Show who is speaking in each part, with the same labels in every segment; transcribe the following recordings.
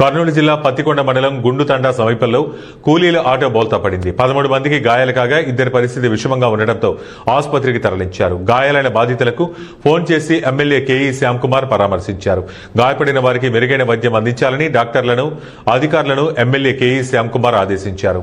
Speaker 1: కర్నూలు జిల్లా పత్తికొండ మండలం గుండుతండా సమీపంలో కూలీల ఆటో బోల్తా పడింది పదమూడు మందికి గాయాలు కాగా ఇద్దరి పరిస్థితి విషమంగా ఉండటంతో ఆసుపత్రికి తరలించారు గాయాలైన బాధితులకు ఫోన్ చేసి ఎమ్మెల్యే కేఈ శ్యామ్ కుమార్ పరామర్శించారు గాయపడిన వారికి మెరుగైన వైద్యం అందించాలని డాక్టర్లను అధికారులను ఎమ్మెల్యే కేఈ శ్యామ్ కుమార్ ఆదేశించారు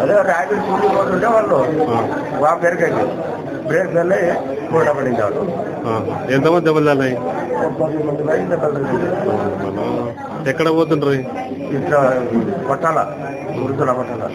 Speaker 2: అదే ర్యాపిడ్ ఫుడ్ పోతుంటే వాళ్ళు బాగా పెరిగాయి బ్రేక్ వెళ్ళి కూడా పడింది వాళ్ళు
Speaker 1: ఎంతమంది దెబ్బలు తగ్గాయి ఎక్కడ పోతుండ్రీ
Speaker 2: ఇట్లా పట్టాల గురుతుల పట్టాల